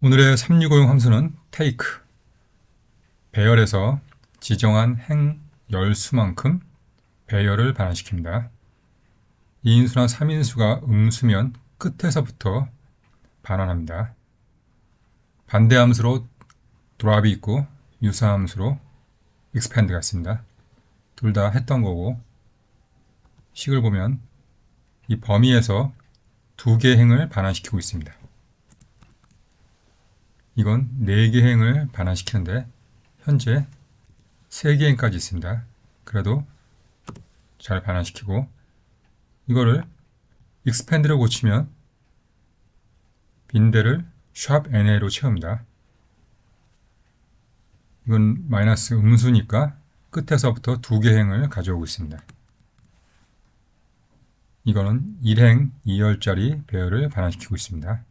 오늘의 365용 함수는 take 배열에서 지정한 행 열수만큼 배열을 반환시킵니다. 2인수나 3인수가 음수면 끝에서부터 반환합니다. 반대 함수로 drop이 있고 유사 함수로 expand가 있습니다. 둘 다 했던 거고 식을 보면 이 범위에서 두 개의 행을 반환시키고 있습니다. 이건 4개 행을 반환시키는데 현재 3개 행까지 있습니다. 그래도 잘 반환시키고 이거를 expand를 고치면 빈대를 sharp NA로 채웁니다. 이건 마이너스 음수니까 끝에서부터 두 개 행을 가져오고 있습니다. 이거는 1행 2열짜리 배열을 반환시키고 있습니다.